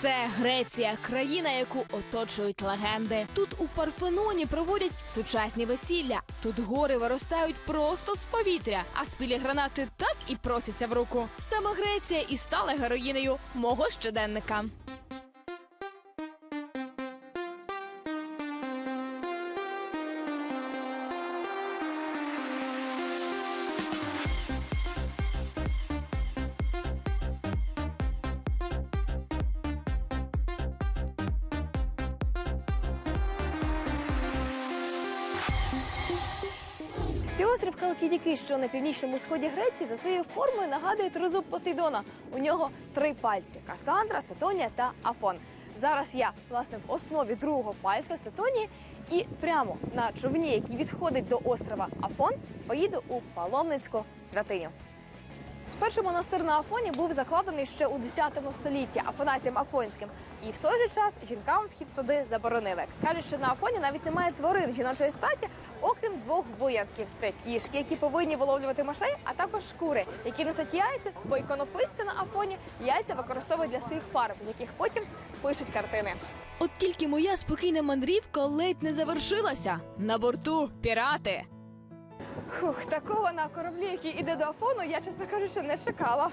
Це Греція, країна, яку оточують легенди. Тут у Парфеноні проводять сучасні весілля. Тут гори виростають просто з повітря, а спілі гранати так і просяться в руку. Саме Греція і стала героїнею мого щоденника. Півострів Калкідіки, що на північному сході Греції, за своєю формою нагадує тризуб Посейдона. У нього три пальці: Касандра, Сетонія та Афон. Зараз я власне в основі другого пальця Сетонії і прямо на човні, який відходить до острова Афон, поїду у паломницьку святиню. Перший монастир на Афоні був закладений ще у 10 столітті Афанасієм Афонським. І в той же час жінкам вхід туди заборонили. Кажуть, що на Афоні навіть немає тварин жіночої статі, окрім двох винятків: це кішки, які повинні виловлювати мишей, а також кури, які несуть яйця, бо іконописці на Афоні яйця використовують для своїх фарб, з яких потім пишуть картини. От тільки моя спокійна мандрівка ледь не завершилася. На борту пірати. Фух, такого на кораблі, який іде до Афону, я, чесно кажучи, не чекала.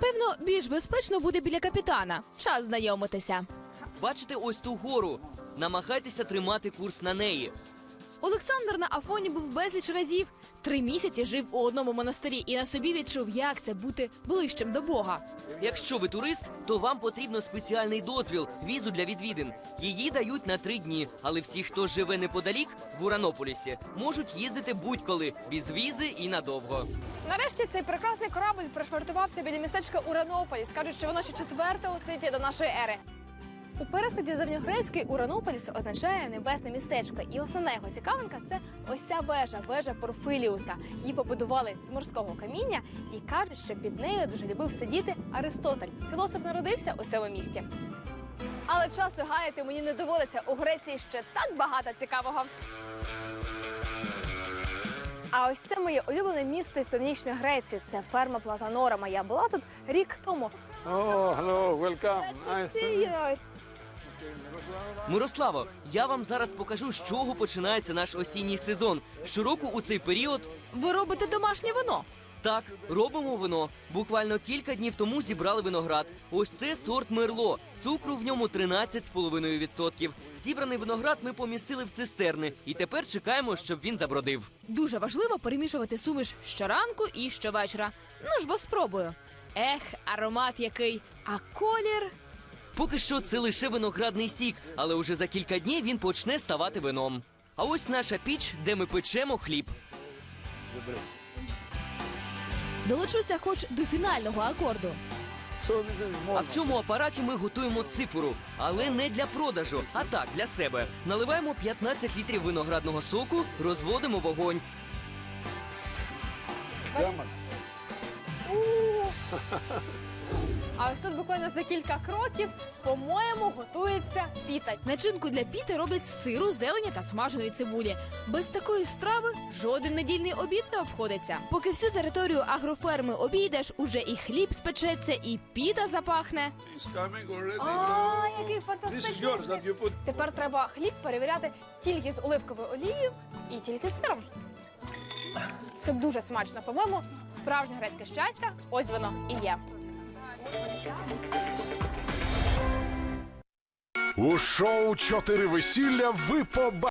Певно, більш безпечно буде біля капітана. Час знайомитися. Бачите ось ту гору? Намагайтеся тримати курс на неї. Олександр на Афоні був безліч разів. Три місяці жив у одному монастирі і на собі відчув, як це бути ближчим до Бога. Якщо ви турист, то вам потрібно спеціальний дозвіл, візу для відвідин. Її дають на три дні, але всі, хто живе неподалік в Уранополісі, можуть їздити будь-коли без візи і надовго. Нарешті цей прекрасний корабль пришвартувався біля містечка Уранополіс. Кажуть, що воно ще 4 століття до нашої ери. У перекладі давньогрецький Уранополіс означає небесне містечко, і основна його цікавинка це ось ця вежа, вежа Порфиліуса. Її побудували з морського каміння і кажуть, що під нею дуже любив сидіти Аристотель. Філософ народився у цьому місті. Але часу гаяти мені не доводиться. У Греції ще так багато цікавого. А ось це моє улюблене місце в північній Греції. Це ферма Платанорама. Я була тут рік тому. Oh, hello, welcome. See you. Мирославо, я вам зараз покажу, з чого починається наш осінній сезон. Щороку у цей період Ви робите домашнє вино. так робимо вино. Буквально кілька днів тому зібрали виноград. Ось це сорт мерло. Цукру в ньому 13,5%. Зібраний виноград ми помістили в цистерни, і тепер чекаємо, щоб він забродив. Дуже важливо перемішувати суміш щоранку і щовечора. Ну ж бо спробую. Ех, аромат який, а колір. Поки що це лише виноградний сік, але уже за кілька днів він почне ставати вином. А ось наша піч, де ми печемо хліб. Долучуся хоч до фінального акорду. А в цьому апараті ми готуємо ципуру, але не для продажу, а так для себе. Наливаємо 15 літрів виноградного соку, розводимо вогонь. А ось тут буквально за кілька кроків, по-моєму, готується піта. Начинку для піти роблять з сиру, зелені та смаженої цибулі. Без такої страви жоден недільний обід не обходиться. Поки всю територію агроферми обійдеш, уже і хліб спечеться, і піта запахне. А, який фантастичний. Тепер треба хліб перевіряти тільки з оливковою олією і тільки з сиром. Це дуже смачно. По-моєму, справжнє грецьке щастя. Ось воно і є. У шоу Чотири весілля ви побачите.